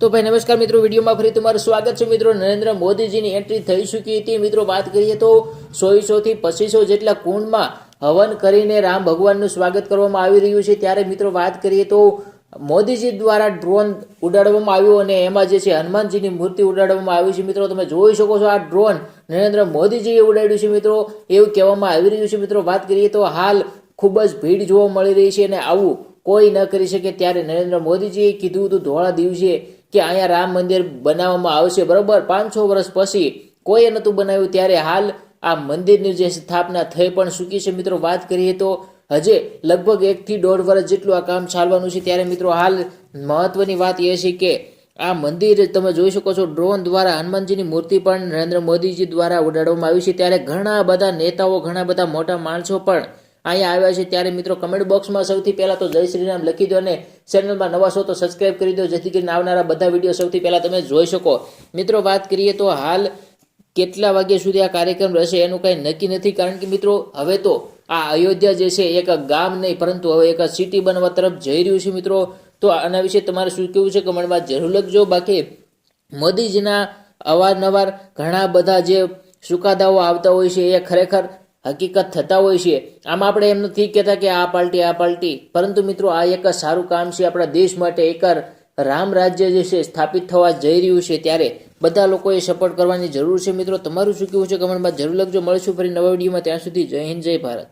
તો ભાઈ નમસ્કાર મિત્રો, વિડીયોમાં ફરી તમારું સ્વાગત છે. મિત્રો, નરેન્દ્ર મોદીજીની એન્ટ્રી થઈ ચૂકી હતી. મિત્રો, વાત કરીએ તો સોળસોથી પચીસો જેટલા કુંડમાં હવન કરીને રામ ભગવાનનું સ્વાગત કરવામાં આવી રહ્યું છે. ત્યારે મિત્રો, વાત કરીએ તો મોદીજી દ્વારા ડ્રોન ઉડાડવામાં આવ્યું અને એમાં જે છે હનુમાનજીની મૂર્તિ ઉડાડવામાં આવી છે. મિત્રો, તમે જોઈ શકો છો આ ડ્રોન નરેન્દ્ર મોદીજીએ ઉડાડ્યું છે. મિત્રો, એવું કહેવામાં આવી રહ્યું છે. મિત્રો, વાત કરીએ તો હાલ ખૂબ જ ભીડ જોવા મળી રહી છે અને આવું કોઈ ન કરી શકે. ત્યારે નરેન્દ્ર મોદીજીએ કીધું હતું, ધોળા દિવસે કે અહીંયા રામ મંદિર બનાવવામાં આવશે, બરાબર? પાંચસો વર્ષ પછી કોઈએ નહોતું બનાવ્યું, ત્યારે હાલ આ મંદિરની જે સ્થાપના થઈ પણ ચૂકી છે. મિત્રો, વાત કરીએ તો હજે લગભગ એકથી દોઢ વર્ષ જેટલું આ કામ ચાલવાનું છે. ત્યારે મિત્રો, હાલ મહત્વની વાત એ છે કે આ મંદિર તમે જોઈ શકો છો, ડ્રોન દ્વારા હનુમાનજીની મૂર્તિ પણ નરેન્દ્ર મોદીજી દ્વારા ઉડાડવામાં આવી છે. ત્યારે ઘણા બધા નેતાઓ, ઘણા બધા મોટા માણસો પણ અહીંયા આવ્યા છે ત્યારે મિત્રો કમેન્ટ બોક્સમાં સૌથી પહેલાં તો જય શ્રી રામ લખી દો અને ચેનલમાં નવા છો તો સબસ્ક્રાઇબ કરી દો, જેથી કરીને આવનારા બધા વીડિયો સૌથી પહેલાં તમે જોઈ શકો. મિત્રો, વાત કરીએ તો હાલ કેટલા વાગ્યા સુધી આ કાર્યક્રમ રહેશે એનું કાંઈ નક્કી નથી, કારણ કે મિત્રો, હવે તો આ અયોધ્યા જે છે, એક ગામ નહીં, પરંતુ હવે એક સિટી બનવા તરફ જઈ રહ્યું છે મિત્રો. તો આના વિશે તમારે શું કેવું છે કમેન્ટમાં જરૂર લખજો. બાકી મોદીજીના અવારનવાર ઘણા બધા જે ચુકાદાઓ આવતા હોય છે, એ ખરેખર હકીકત થતા હોય છે. આમ આપણે એમ નથી કહેતા કે આ પાર્ટી આ પાર્ટી પરંતુ મિત્રો, આ એક સારું કામ છે આપણા દેશ માટે. એક રામ રાજ્ય જે છે, સ્થાપિત થવા જઈ રહ્યું છે ત્યારે બધા લોકોએ સપોર્ટ કરવાની જરૂર છે. મિત્રો, તમારું શું કેવું છે? કમેન્ટમાં જરૂર લખજો. મળીશું ફરી નવા વિડીયોમાં. ત્યાં સુધી જય હિન્દ, જય ભારત.